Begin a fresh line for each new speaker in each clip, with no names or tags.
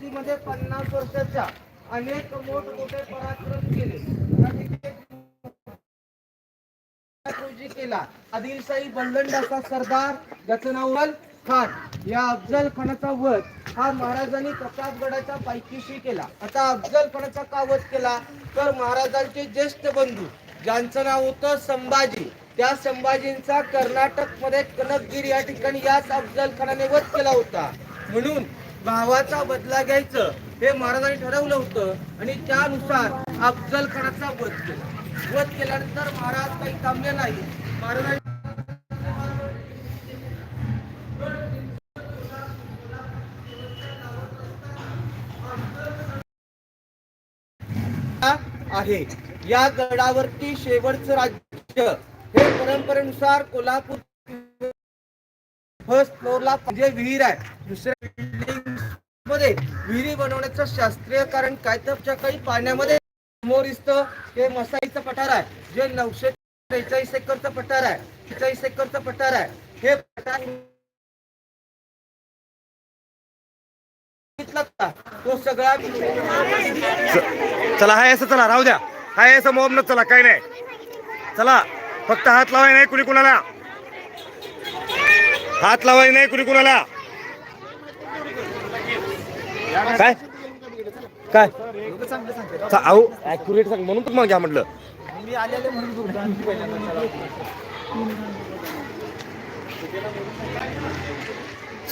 कारकिर्दीमध्ये पन्नास वर्षाच्या अनेक मोठमोठे पराक्रम केले. केला. आदिलशाही बलदंडाचा सरदार ज्याचं नाव खान या अफजल खानाचा वध हा महाराजांनी प्रतापगडाच्या पायकीशी केला. आता अफजल खानाचा का वध केला? तर महाराजांचे ज्येष्ठ बंधू ज्यांचं नाव होतं संभाजी त्या संभाजींचा कर्नाटकमध्ये कनकगिरी या ठिकाणी याच अफजल खानाने वध केला होता. म्हणून भावाचा बदला घ्यायचं हे महाराजांनी ठरवलं होतं आणि त्यानुसार अफजल खानाचा वध केला. वध केल्यानंतर महाराज काही थांबले नाही. महाराजांनी आहे. या गडावरती शेवटचं राज्य हे परंपरेनुसार कोल्हापूर फर्स्ट फ्लोअरला जे विहीर आहे. दुसऱ्या building मध्ये विहिरी बनवण्याचं शास्त्रीय कारण काय तर काही पाण्यामध्ये समोर दिसतं हे मसाईचं पठार आहे. जे नऊशे त्रेचाळीस एकरचं पठार आहे त्रेचाळीस एकरचं पठार आहे हे पठार तो सगळा
चला हाय असं चला राहू द्या. हाय असं मोब न चला काही नाही. चला फक्त हात लावाय नाही कुणी कुणाला. हात लावाय नाही कुणी कुणाला. काय? काय? चा- अहो ऍक्युरेट सांग म्हणून तुम्हाला घ्या म्हटलं.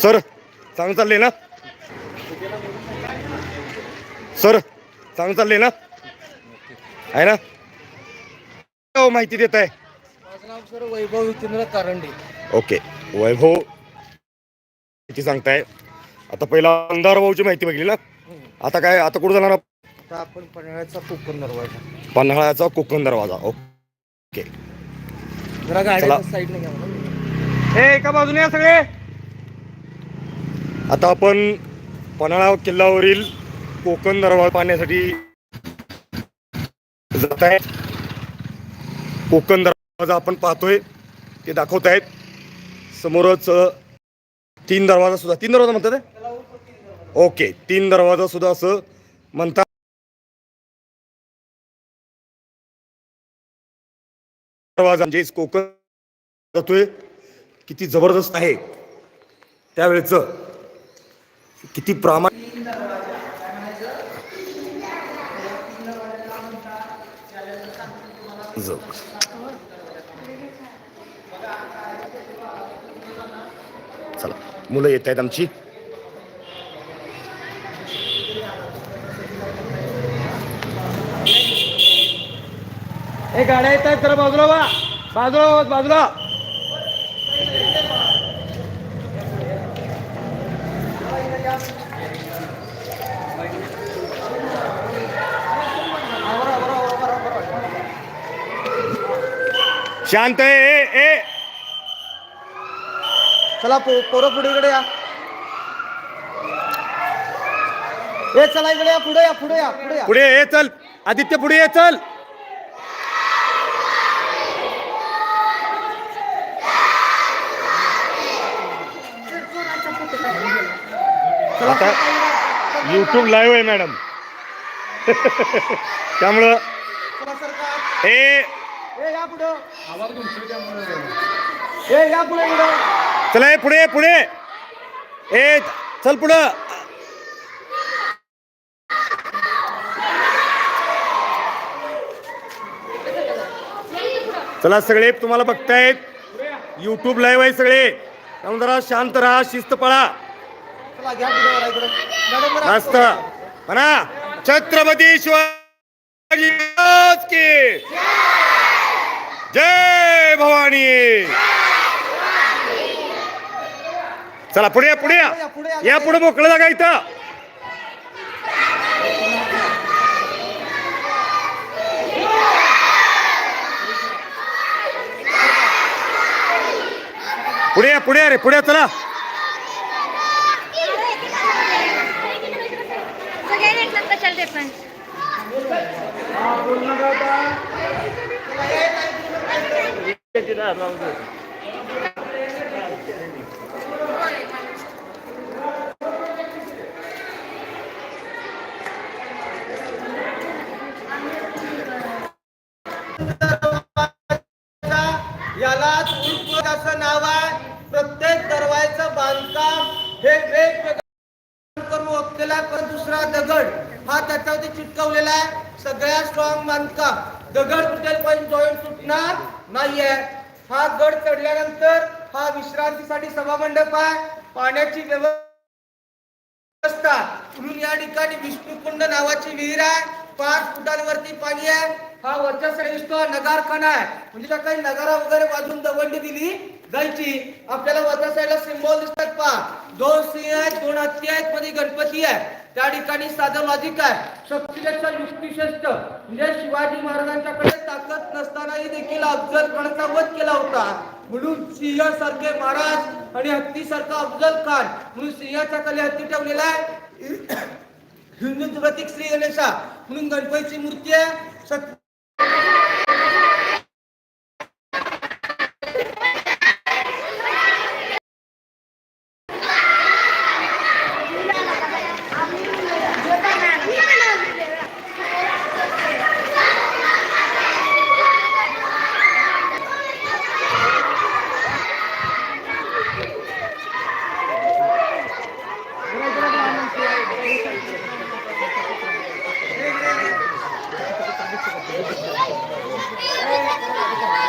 सर चांगलं चाललंय ना? सर चांगलं चाललंय ना? आहे ना? हो, माहिती देत आहे.
माझं नाव सर वैभव विचंद्र कारंडे.
ओके वैभव किती सांगताय. आता पहिला अंधार भाऊची माहिती बघितली ना? आता काय आता कुठं जाणार?
आता आपण पन्हाळ्याचा कोकण दरवाजा.
पन्हाळ्याचा कोकण दरवाजा ओके.
जरा
चला.
गाड्या साईडने घ्या मला.
हे एका बाजूने या सगळे. आता आपण पन्हाळा किल्ल्यावरील कोकण दरवाजा पाहण्यासाठी जात आहे. कोकण दरवाजा आपण पाहतोय ते दाखवत आहेत. समोरच अ, तीन दरवाजा सुद्धा तीन दरवाजा म्हणतात हे? ओके तीन दरवाजा सुद्धा असं म्हणतात दरवाजा म्हणजे कोकण जातोय. किती जबरदस्त आहे. त्यावेळेच किती प्रामाणिक चला मुलं येत आहेत आमची. हे गाड्या येत आहेत जरा बाजूला वा बाजूला बाजूला. शांत आहे ए, ए.
चला पो पोरं पुढे इकडे या. ए चला इकडे या पुढे या पुढे या पुढे या.
पुढे ये चल. आदित्य पुढे ये चल. आता युट्यूब लाईव्ह आहे मॅडम त्यामुळं हे चला हे पुढे पुढे. ए चल पुढं. चला सगळे तुम्हाला बघतायत. युट्यूब लाईव्ह आहे सगळे. त्यामुळे जरा शांत राहा शिस्त पळा. मस्त. म्हणा छत्रपती शिवाजी महाराज की. जय भवानी. चला पुढे या पुढे या. पुढे मोकळं जागा इथं. पुढे या पुढे या रे पुढे चला.
देत
नाही यालाच असं नाव आहे. प्रत्येक दरवाजाचं बांधकाम हे वेगवेगळ्या करून ओतलेला दुसरा दगड हा त्याच्यावरती चिटकवलेला आहे. सगळ्या स्ट्रॉंग बांधकाम दगड तुटेल पण जॉईंट सुटणार नाहीये. हा गड चढल्यानंतर हा विश्रांतीसाठी सभामंडप आहे. पाण्याची व्यवस्था. म्हणून या ठिकाणी विष्णुकुंड नावाची विहीर आहे. पाच फुटांवरती पाणी आहे. हा वरच्या नगारखाना आहे. म्हणजे त्या काही नगारा वगैरे बाजून दवंडी दिली जायची. आपल्याला वरच्या साईडला सिम्बॉल दिसतात पहा. दोन सिंह आहेत दोन हत्ती आहेत मध्ये गणपती आहे. त्या ठिकाणी साधं लॉजिक आहे शक्तीपेक्षा युक्तिश्रेष्ठ म्हणजे शिवाजी महाराजांच्याकडे ताकद नसतानाही देखील अफजल खानचा वध केला होता. म्हणून सिंह सारखे महाराज आणि हत्ती सारखा अफजल खान म्हणून सिंहाच्या खाली हत्ती ठेवलेला आहे. हिंदू प्रतीक श्री गणेशा म्हणून गणपतीची मूर्ती आहे सत-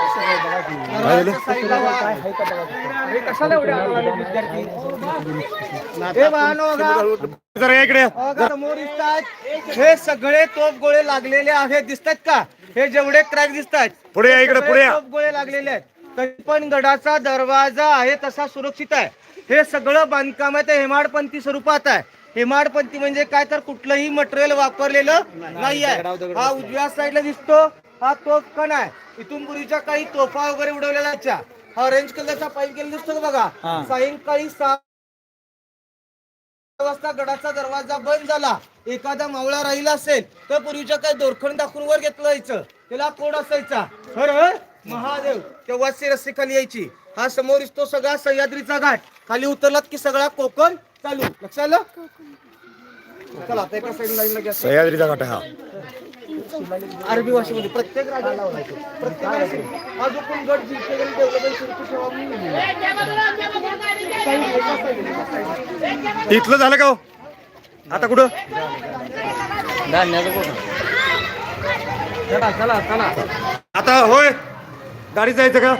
साईडला वा. हे कशाला एवढे आगाऊ विद्यार्थी? हे वाहन बघा.
जरा या इकडे.
बघा, समोर दिसतात हे सगळे तोफ गोळे लागलेले आहेत. दिसतात का? हे जेवढे क्रॅक दिसतात
पुढे या इकडे, पुढे या.
तोफ गोळे लागलेले आहेत. तरी पण गडाचा दरवाजा आहे तसा सुरक्षित आहे. हे सगळं बांधकाम आहे ते हेमाडपंथी स्वरूपात आहे. हेमाडपंथी म्हणजे काय तर कुठलंही मटेरियल वापरलेलं नाही आहे. हा उजव्या साईडला दिसतो हा तोफ कण आहे. इथून पूर्वीच्या काही तोफा वगैरे उडवलेल्या हा ऑरेंज कलरचा पाईप केलेला दिसतो का बघा? सायंकाळी सहा वाजता गडाचा दरवाजा बंद झाला. एखादा मावळा राहिला असेल तर पूर्वीच्या काही दोरखंड दाखवून वर घेतलं जायचं. त्याला कोड असायचा. हर हर महादेव तेव्हाच ती रस्सी खाली यायची? हा समोर दिसतो सगळा सह्याद्रीचा घाट. खाली उतरलात की सगळा कोकण चालू. लक्षात आलं? चला आता एका साईड लाईनला घ्या.
सह्याद्रीचा घाट आहे हा.
अरबी भाषेमध्ये प्रत्येक राजाला लावायचं. प्रत्येक. हा जो पण गट डेव्हलपमेंट.
इथलं झालं का हो? आता कुठं
चला चला चला
आता होय गाडी जायचं का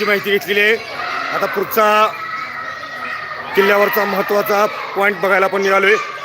माहिती घेतलेली आहे आता पुढचा किल्ल्यावरचा महत्त्वाचा पॉईंट बघायला आपण आहे